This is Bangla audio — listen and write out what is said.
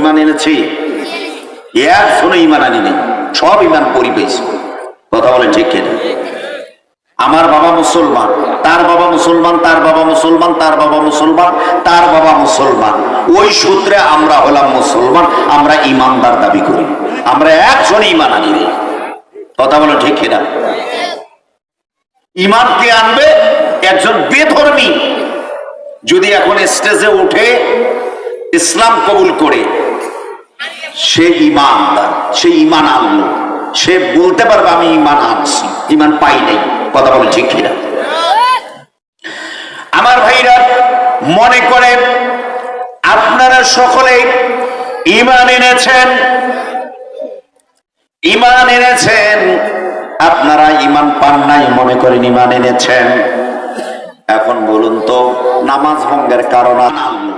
ইমান এনেছি? এক শোনো ইমান আনি নেই। সব ইমান পরিবেশ কথা বলে ঠিক কেন? আমার বাবা মুসলমান, তার বাবা মুসলমান, তার বাবা মুসলমান, তার বাবা মুসলমান, তার বাবা মুসলমান। ওই সূত্রে আমরা হলাম মুসলমান, আমরা ইমানদার দাবি করি। আমরা একজনে ইমান আনি কথা বলে ঠিক কিনা? ইমান কে আনবে? একজন বেধর্মী। যদি এখন স্টেজে উঠে ইসলাম কবুল করে সে ইমানদার, সে ইমান আনলো সে বলতে পারবে, আমি ইমান আনছি, ইমান পাই নাই। কথা বলে ঠিক কিনা? আমার ভাইরা, মনে করেন আপনারা সকলে ইমান এনেছেন। ইমান এনেছেন। আপনারা ইমান পান নাই, মনে করেন ইমান এনেছেন। এখন বলুন তো, নামাজ ভঙ্গের কারণ আনলো